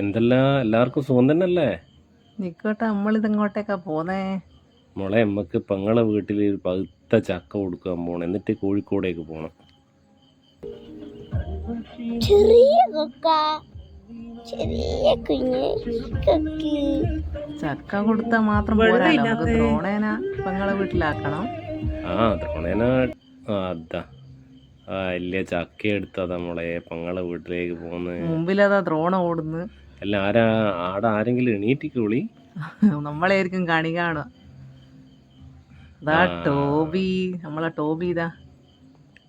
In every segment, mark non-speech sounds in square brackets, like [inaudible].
എന്തെല്ലാം എല്ലാവർക്കും സുഖം തന്നെയല്ലേ? നിക്കോട്ടെ നമ്മളിതെങ്ങോട്ടേക്കാ പോന്നേ? മോളെ നമ്മക്ക് പെങ്ങളെ വീട്ടിൽ ഒരു പകുത്ത ചക്ക കൊടുക്കാൻ പോണം. എന്നിട്ട് കോഴിക്കോടേക്ക് പോണം. ചെറിയ കൊക്ക ചെറിയ കുഞ്ഞ് ചക്ക കൊടുത്താ മാത്രം പോരാ. നമുക്ക് ദ്രോണേന പെങ്ങളെ വീട്ടിലാക്കണം. ആ ദ്രോണേന അതാ. ആ വലിയ ചക്ക എടുത്താ നമ്മളെ പെങ്ങളെ വീട്ടിലേക്ക് പോകുന്നത് മുമ്പിലതാ ദ്രോണ ഓടുന്നു. അല്ല ആരാ? ആടെ ആരെങ്കിലും എണീറ്റിക്കോളി നമ്മളായിരിക്കും കണി കാണുക. അതാ ടോബി. നമ്മളെ ടോബി ഇതാ.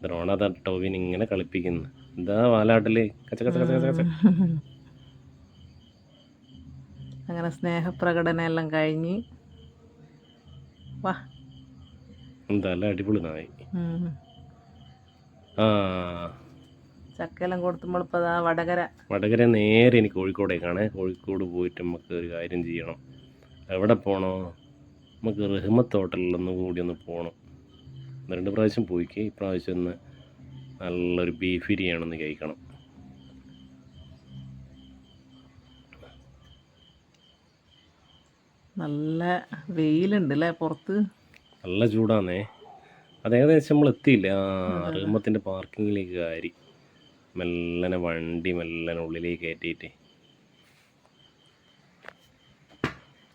ദ്രോണ അതാ ടോവിൻ ഇങ്ങനെ കളിപ്പിക്കുന്നു. എന്താ വാലാട്ടിൽ. കച്ച കച്ച കച്ച കച്ച കച്ച. അങ്ങനെ സ്നേഹപ്രകടനം എല്ലാം കഴിഞ്ഞ്. വാ. എന്താ അടിപൊളി നായി. ചക്കെല്ലാം കൊടുത്തുമ്പോൾ ഇപ്പൊ ദാ വടകര. വടകര നേരെ എനിക്ക് കോഴിക്കോടേക്കാണ്. കോഴിക്കോട് പോയിട്ട് നമുക്ക് ഒരു കാര്യം ചെയ്യണം. എവിടെ പോകണോ നമുക്ക് റഹ്മത്ത് ഹോട്ടലിലൊന്ന് കൂടി ഒന്ന് പോകണം രണ്ട് പ്രാവശ്യം പോയിക്ക്. ഇപ്രാവശ്യം ഒന്ന് നല്ലൊരു ബീഫ് ബിരിയാണി ഒന്ന് കഴിക്കണം. നല്ല വെയിലുണ്ട് അല്ലേ പുറത്ത്? നല്ല ചൂടാന്നേ. അത് ഏകദേശം നമ്മൾ എത്തിയില്ല? ആ റഹ്മത്തിന്റെ പാർക്കിങ്ങിലേക്ക് കയറി. മെല്ലനെ വണ്ടി മെല്ലനെ ഉള്ളിലേക്ക് കയറ്റിയിട്ട്.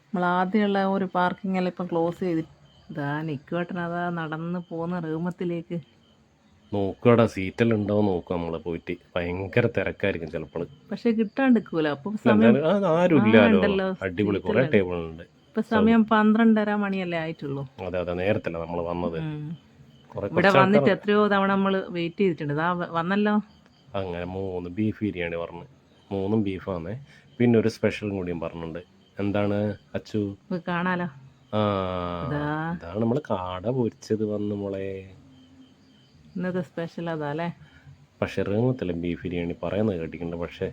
നമ്മൾ ആദ്യമുള്ള ഒരു പാർക്കിംഗ് എല്ലാം ഇപ്പം ക്ലോസ് ചെയ്ത്. ഇതാ നിക്കുവേട്ടൻ അതാ നടന്ന് പോകുന്ന റൂമത്തിലേക്ക്. നോക്കുവാടാ സീറ്റെല്ലാം ഉണ്ടാവും നോക്കുക നമ്മൾ പോയിട്ട്. ഭയങ്കര തിരക്കായിരിക്കും ചിലപ്പോൾ. പക്ഷെ കിട്ടാണ്ടിരിക്കൂലോ അപ്പൊ സമയം ആരും ഇല്ലല്ലോ അടിപൊളി കുറേ. ടേബിൾ ഉണ്ട് ഇപ്പൊ സമയം പന്ത്രണ്ടര മണിയല്ലേ ആയിട്ടുള്ളൂ. അതെ അതെ നേരത്തല്ല നമ്മൾ വന്നത്. ഇവിടെ വന്നിട്ട് എത്രയോ തവണ നമ്മൾ വെയിറ്റ് ചെയ്തിട്ടുണ്ട്. ഇതാ വന്നല്ലോ. അങ്ങനെ മൂന്ന് ബീഫ് ബിരിയാണി പറഞ്ഞു. മൂന്നും ബീഫ് ആണ് പിന്നെ ഒരു സ്പെഷ്യലും കൂടിയും പറഞ്ഞുണ്ട് എന്താണ് അച്ചു? കാണാലോ? ആ ഇതാ. ഇതാണ് നമ്മൾ കാട പൊരിച്ചത് വന്നു മോളെ. ഇന്നത്തെ സ്പെഷ്യൽ അതാ അല്ലേ? പക്ഷെ റേമത്തില്ല ബീഫ് ബിരിയാണി പറയുന്നത് കേട്ടിട്ടുണ്ട്. പക്ഷെ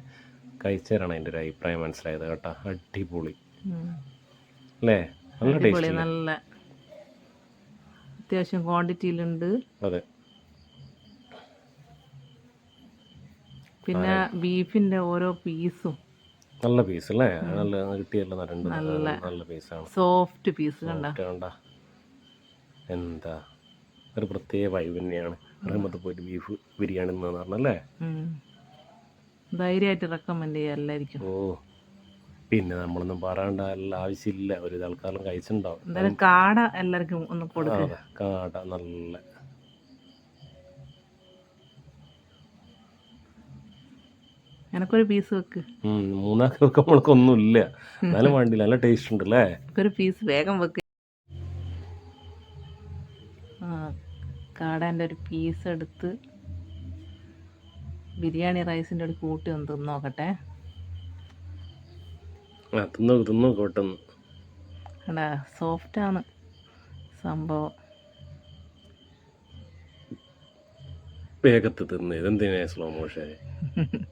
കഴിച്ചേരാണ് എന്റെ ഒരു അഭിപ്രായം മനസ്സിലായത് കേട്ടാ. അടിപൊളി. അല്ലേ? നല്ല ടേസ്റ്റ് നല്ല അത്യാവശ്യം ക്വാണ്ടിറ്റിയിലുണ്ട്. അതെ. പിന്നെ ബീഫിന്റെ ഓരോ പീസും. നല്ല പീസ് അല്ലേ? നല്ല കിട്ടിയല്ലോ രണ്ട് നല്ല. നല്ല പീസാണ്. സോഫ്റ്റ് പീസ് കണ്ട? എന്താ? ഒരു പ്രത്യേക വൈബ് തന്നെയാണ്. റഹ്മത്ത് പോയിട്ട് ബീഫ് ബിരിയാണി എന്ന് പറഞ്ഞല്ലേ? ധൈര്യമായിട്ട് റെക്കമെൻഡ് ചെയ്യാം എല്ലാവർക്കും ഓ. പിന്നെ നമ്മളൊന്നും പറയണ്ട ആവശ്യമില്ല. ഒരു തൽക്കാലം കഴിച്ചിട്ടുണ്ടാവും. കാട എല്ലാവർക്കും ഒന്ന് കൊടുക്കുക കാട നല്ല. എനക്കൊരു പീസ് വെക്ക്. ഉം, മൂന്നാൾക്ക് വെക്കാൻ നമ്മൾക്കൊന്നുമില്ല. എന്നാലും വേണ്ടില്ല നല്ല ടേസ്റ്റ് ഉണ്ട് അല്ലേ ഒരു പീസ് വേഗം വെക്ക്. കാടേന്റെ ഒരു പീസ് എടുത്ത് ബിരിയാണി റൈസിന്റെ ഒരു കൂട്ടി ഒന്ന് തിന്ന് നോക്കട്ടെ ആ തിന്നു തിന്നു കോട്ടെന്ന് കണ്ടാ സോഫ്റ്റാണ് സംഭവം. വേഗത്ത് തിന്ന്. ഇതെന്തിനാ സ്ലോ മോഷൻ [laughs]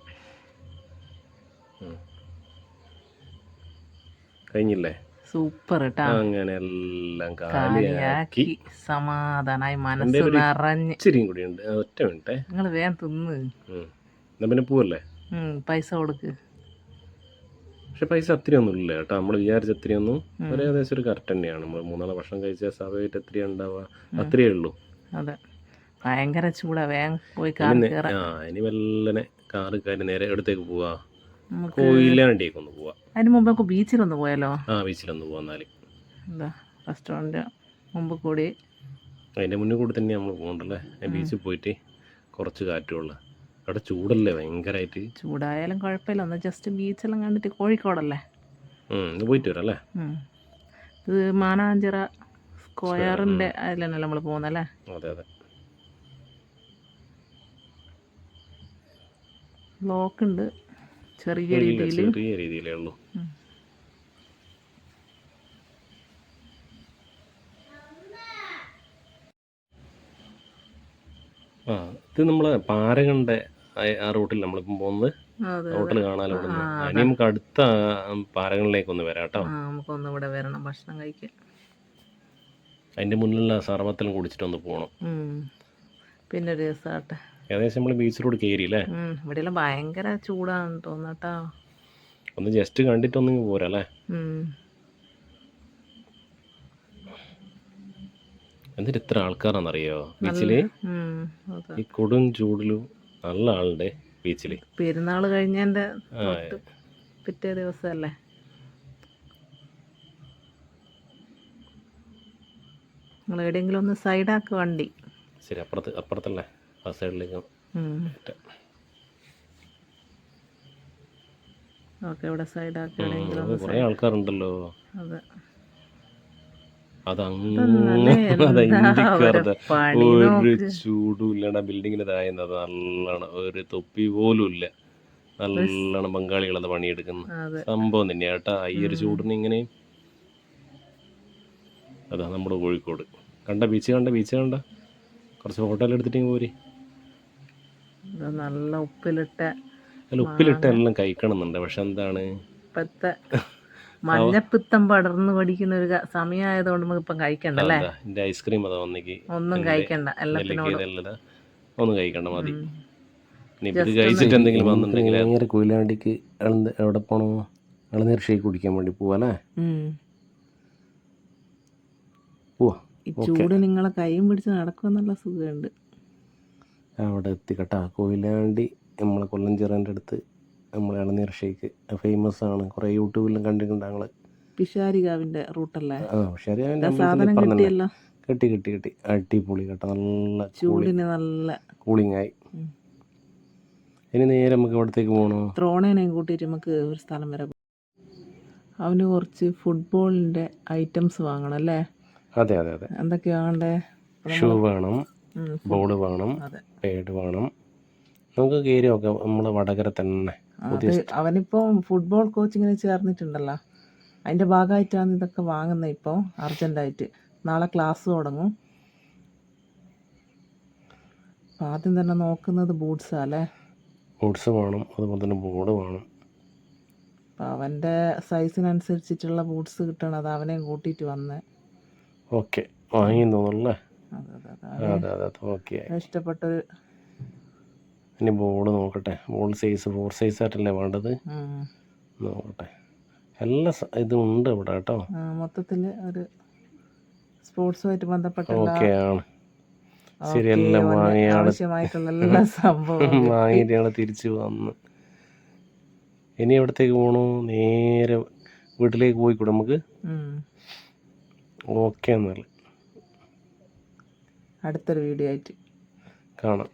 കഴിഞ്ഞില്ലേ? സൂപ്പർ കേട്ടോ അങ്ങനെ എല്ലാം കാലിയാക്കി. സമാധാനായി മനസ്സ് നിറഞ്ഞ്. ഇച്ചിരിയും കൂടി ഉണ്ട്. ഒറ്റ മിനിറ്റ്. നിങ്ങൾ വേഗം തിന്ന്. പിന്നെ പോവല്ലേ? പൈസ കൊടുക്ക്. പക്ഷെ പൈസ അത്രയും ഒന്നും ഇല്ല കേട്ടോ. നമ്മൾ വിചാരിച്ച അത്രയൊന്നും. ഒരു ഏകദേശം ഒരു കറക്റ്റ് തന്നെയാണ്. നമ്മൾ മൂന്നാൽ ഭക്ഷണം കഴിച്ച സ്വാഭാവികമായിട്ട് എത്രയാ ഉണ്ടാവുക? അത്രയേ ഉള്ളൂ. അതെ. ഭയങ്കര ചൂടാ. വേഗം പോയി കാർ ആ ഇനി വല്ലനെ കാറ് കയറി നേരെ എടുത്തേക്ക് പോവാ? കോയിലാണ്ടിയേക്ക് ഒന്ന് പോവാ. അതിന് മുമ്പ് നമുക്ക് ബീച്ചിലൊന്ന് പോയാലോ? ആ ബീച്ചിലൊന്ന് പോവാന്നാൽ എന്താ? റെസ്റ്റോറന്റ് മുമ്പ് കൂടി. അതിന്റെ മുന്നിൽ കൂടി തന്നെ നമ്മൾ പോകണ്ടല്ലേ? ബീച്ചിൽ പോയിട്ട് കുറച്ച് കാറ്റുള്ള അവിടെ ചൂടല്ലേ ഭയങ്കരമായിട്ട് ചൂടായാലും കുഴപ്പമില്ല. ഒന്ന് ജസ്റ്റ് ബീച്ചെല്ലാം കണ്ടിട്ട് കോഴിക്കോടല്ലേ? പോയിട്ട് വരാം അല്ലേ. ഇത് മാനാഞ്ചിറ സ്ക്വയറിന്റെ അതിലല്ലേ നമ്മൾ പോകുന്നല്ലേ? അതെ അതെ. ബ്ലോക്ക് ഉണ്ട്. ചെറിയ ചെറിയ രീതിയിൽ ചെറിയ രീതിയിലേ ഉള്ളൂ. ആ ഇത് നമ്മളെ പാരകണ്ടെ ആ- റൂട്ടിൽ നമ്മളിപ്പം പോകുന്നത്. റൂട്ടിൽ കാണാലോ ഇനി നമുക്ക് അടുത്ത പാരങ്ങളിലേക്ക് ഒന്ന് വരാം കേട്ടോ. നമുക്കൊന്ന് ഇവിടെ വരണം ഭക്ഷണം കഴിക്കാൻ. അതിന്റെ മുന്നിലുള്ള സർവത്തിലും കുടിച്ചിട്ട് ഒന്ന് പോകണം പിന്നെ ഒരു ദിവസമാട്ടെ ഏകദേശം നമ്മൾ ബീച്ചിലൂടെ കയറി അല്ലേ? ഇവിടെയെല്ലാം ഭയങ്കര ചൂടാണ് തോന്നട്ടോ. ഒന്ന് ജസ്റ്റ് കണ്ടിട്ടൊന്നും പോരാ അല്ലേ. എന്നിട്ട് ഇത്ര ആൾക്കാരാണെന്നറിയോ. അതാ. ഈ കൊടും ചൂടിലും നല്ല ആളുണ്ട് ബീച്ചിൽ പെരുന്നാൾ കഴിഞ്ഞതിന്റെ പിറ്റേ ദിവസമല്ലേ നിങ്ങൾ എവിടെയെങ്കിലും ഒന്ന് സൈഡാക്ക് വണ്ടി. ശരി അപ്പുറത്ത് അപ്പുറത്തല്ലേ? ആ സൈഡിലേക്ക്. ഓക്കെ ഇവിടെ സൈഡാക്കി കുറേ ആൾക്കാരുണ്ടല്ലോ. അതെ അതങ്ങനെ അത് എന്താ ഇന്ത്യക്കാരുടെ അവരെ പണി ഒരു നോക്ക്. ചൂടും ഇല്ലണ ബിൽഡിങ്ങിന് തായുന്നത് നല്ലോണം ഒരു തൊപ്പി പോലും ഇല്ല. നല്ലോണം ബംഗാളികൾ അത്. പണിയെടുക്കുന്ന സംഭവം തന്നെയാ കേട്ടാ. ഈ ഒരു ചൂടിന് ഇങ്ങനെ അതാ നമ്മുടെ കോഴിക്കോട്. കണ്ട ബീച്ച് കണ്ട ബീച്ച് കണ്ട. കുറച്ച് ഫോട്ടോ എടുത്തിട്ട് പോരി. നല്ല ഉപ്പിലിട്ട അല്ല ഉപ്പിലിട്ട എല്ലാം കഴിക്കണമെന്നുണ്ട്. പക്ഷെ എന്താണ്? ഇപ്പത്തെ മഞ്ഞപ്പിത്തം പടർന്ന് പഠിക്കുന്ന ഒരു സമയമായതുകൊണ്ട് നമുക്ക് ഇപ്പം കഴിക്കണ്ട അല്ലേ? എന്റെ ഐസ്ക്രീം അതാ ഒന്നിക്ക് ഒന്നും കഴിക്കണ്ട എല്ലാത്തിനോടും. ഒന്നും കഴിക്കണ്ട മതി. ഉം. ഇനി ഇത് കഴിച്ചിട്ട് എന്തെങ്കിലും വന്നിട്ടുണ്ടെങ്കിൽ നേരെ കൊയിലാണ്ടിക്ക് എവിടെ പോണോ? ഇളനീർ ഷേക്ക് കുടിക്കാൻ വേണ്ടി പോവാല്ലേ. പോവാ ചൂട് നിങ്ങളെ കൈയും പിടിച്ച് നടക്കുമെന്നുള്ള സുഖമുണ്ട്. അവിടെ എത്തിക്കട്ടാ. കൊയിലാണ്ടി നമ്മളെ കൊല്ലം ചിറന്റെ അടുത്ത് നമ്മളെ ഇളനീർ ഷേക്ക് ഫേമസ് ആണ്. കുറേ യൂട്യൂബിലും കണ്ടിട്ടുണ്ട് ഞങ്ങൾ റൂട്ട് റൂട്ടല്ലേ? ആ അറിയാൻ സാധനം കിട്ടിയല്ലോ? കിട്ടി കിട്ടി കിട്ടി. അടിപൊളി കേട്ടോ. നല്ല ചൂടിന് നല്ല കൂളിംഗ് ആയി. ഇനി നേരെ നമുക്ക് ഇവിടത്തേക്ക് പോകണോ ത്രോണേനെയും കൂട്ടിയിട്ട് നമുക്ക് ഒരു സ്ഥലം വരെ അവന് കുറച്ച് ഫുട്ബോളിന്റെ ഐറ്റംസ് വാങ്ങണം അല്ലേ? അതെ അതെ അതെ. എന്തൊക്കെയാ വേണ്ടേ? ഷൂ വേണം ബോൾ വേണം പേഡ് വേണം. നമുക്ക് കയറി നോക്കാം നമ്മൾ വടകര തന്നെ. അത് അവനിപ്പം ഫുട്ബോൾ കോച്ചിങ്ങിന് ചേർന്നിട്ടുണ്ടല്ലോ. അതിന്റെ ഭാഗമായിട്ടാണ് ഇതൊക്കെ വാങ്ങുന്നത് ഇപ്പോൾ അർജന്റായിട്ട്. നാളെ ക്ലാസ് തുടങ്ങും. അപ്പം ആദ്യം തന്നെ നോക്കുന്നത് ബൂട്ട്സാ അല്ലേ ബൂട്ട്സ് വേണം അതുപോലെ തന്നെ ബോർഡ് വേണം. അപ്പം അവന്റെ സൈസിനനുസരിച്ചിട്ടുള്ള ബൂട്ട്സ് കിട്ടണം. അത് അവനെയും കൂട്ടിയിട്ട് വന്ന്. ഓക്കെ വാങ്ങി തോന്നുന്നല്ലേ അതെ അതെ അതെ. അതെ അതെ അതെ. ഓക്കെ ഇഷ്ടപ്പെട്ടൊരു ഇനി ബോർഡ് നോക്കട്ടെ. ബോർഡ് സൈസ് ഫോർ സൈസ് ആയിട്ടല്ലേ വേണ്ടത്. നോക്കട്ടെ. എല്ലാ ഇതും ഉണ്ട് ഇവിടെ കേട്ടോ. മൊത്തത്തിൽ ഒരു സ്പോർട്സുമായിട്ട് ബന്ധപ്പെട്ട ഓക്കെ ആണ്. ശരി എല്ലാം വാങ്ങിയാണ്. [laughs] വാങ്ങിയിട്ടാണ് തിരിച്ചു വന്ന്. ഇനി എവിടത്തേക്ക് പോണു? നേരെ വീട്ടിലേക്ക് പോയിക്കൂടെ നമുക്ക്? ഓക്കെ എന്നാൽ അടുത്തൊരു വീഡിയോ ആയിട്ട്. കാണാം.